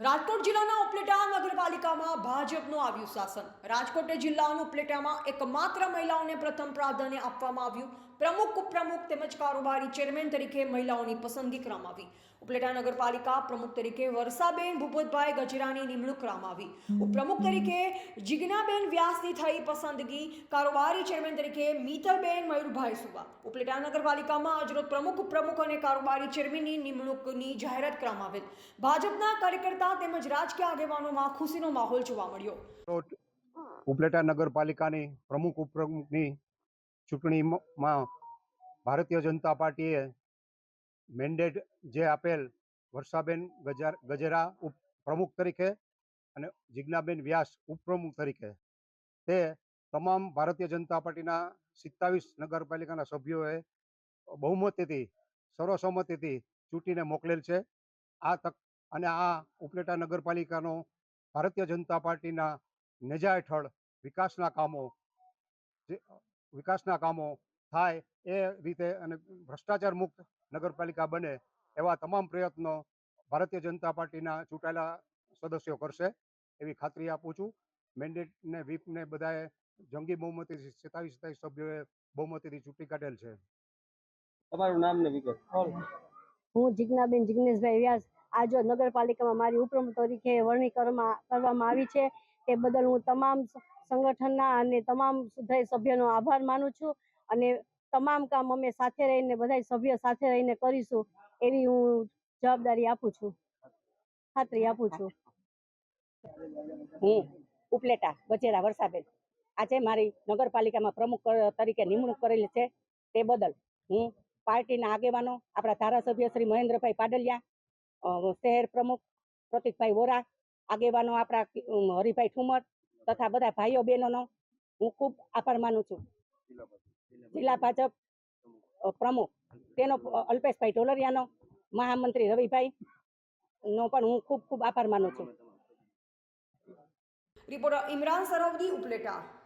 રાજકોટ જિલ્લાના ઉપલેટા નગરપાલિકામાં ભાજપનું આવ્યું શાસન. રાજકોટ જિલ્લાનું ઉપલેટામાં એકમાત્ર મહિલાઓને પ્રથમ પ્રાધાન્ય આપવામાં આવ્યું. પ્રમુખ, ઉપપ્રમુખ તેમજ કારોબારી ચેરમેન તરીકે મહિલાઓની પસંદગી કરવામાં આવી. ઉપલેટા નગરપાલિકા પ્રમુખ તરીકે વર્ષાબેન ભૂપતભાઈ ગજરાની નિમણૂક કરવામાં આવી. ઉપપ્રમુખ તરીકે જિજ્ઞાબેન વ્યાસની થઈ પસંદગી. કારોબારી ચેરમેન તરીકે મિતલબેન મયુરભાઈ સુવા. ઉપલેટા નગરપાલિકામાં આજરોજ પ્રમુખ, ઉપપ્રમુખ અને કારોબારી ચેરમેનની નિમણૂકની જાહેરાત કરવામાં આવેલ. ભાજપના કાર્યકર્તા તેમજ રાજકીય આગેવાનોમાં ખુશીનો માહોલ જોવા મળ્યો. ઉપલેટા નગરપાલિકાની પ્રમુખ ઉપપ્રમુખની ચૂંટણીમાં ભારતીય જનતા પાર્ટીએ મેન્ડેટ જે આપેલ વર્ષાબેન ગજેરા ઉપ તરીકે અને જિજ્ઞાબેન વ્યાસ ઉપપ્રમુખ તરીકે તે તમામ ભારતીય જનતા પાર્ટીના સિત્તાવીસ નગરપાલિકાના સભ્યોએ બહુમતીથી, સર્વસંમતિથી ચૂંટીને મોકલેલ છે. આ તક અને આ ઉપલેટા નગરપાલિકાનો ભારતીય જનતા પાર્ટીના નેજા હેઠળ વિકાસના કામો જે વિકાસના કામો થાય એ રીતે અને ભ્રષ્ટાચાર મુક્ત નગરપાલિકા બને એવા તમામ પ્રયત્નો ભારતીય જનતા પાર્ટીના ચૂંટાયેલા સદસ્યો કરશે એવી ખાતરી આપું છું. મેન્ડેટને વ્હીપને બધાએ જંગી બહુમતીથી સિત્તાવીસ સત્તાવીસ સભ્યોએ બહુમતીથી ચૂંટી કાઢેલ છે. તમારું નામ ને વિગત. હું જિજ્ઞાબેન જિગ્નેશભાઈ વ્યાસ. આજ નગરપાલિકામાં મારી ઉપપ્રમુખ તરીકે વરણી કરવામાં આવી છે, તે બદલ હું તમામ સંગઠનના અને તમામ સુધાઈ સભ્યનો આભાર માનું છું અને તમામ કામ અમે સાથે રહીને બધા સભ્ય સાથે રહીને કરીશું એવી હું જવાબદારી આપું છું. ખાતરી આપું છું. હું ઉપલેટા, બચેરા વર્ષાબેન આજે મારી નગરપાલિકામાં પ્રમુખ તરીકે નિમણૂક કરેલી છે. તે બદલ હું પાર્ટીના આગેવાનો, આપણા ધારાસભ્ય શ્રી મહેન્દ્રભાઈ પાડલિયા શહેર પ્રમુખ પ્રતિકભાઈ વોરા, આગેવાનો આપણા હરિભાઈ ઠુમર તથા બધા ભાઈઓ બહેનોનો હું ખૂબ આભાર માનું છું. જિલ્લા ભાજપ પ્રમુખ તેનો અલ્પેશભાઈ ઢોલરિયાનો, મહામંત્રી રવિભાઈ નો પણ હું ખૂબ ખૂબ આભાર માનું છું. રિપોર્ટર ઇમરાન સરવદી ઉપલેટા.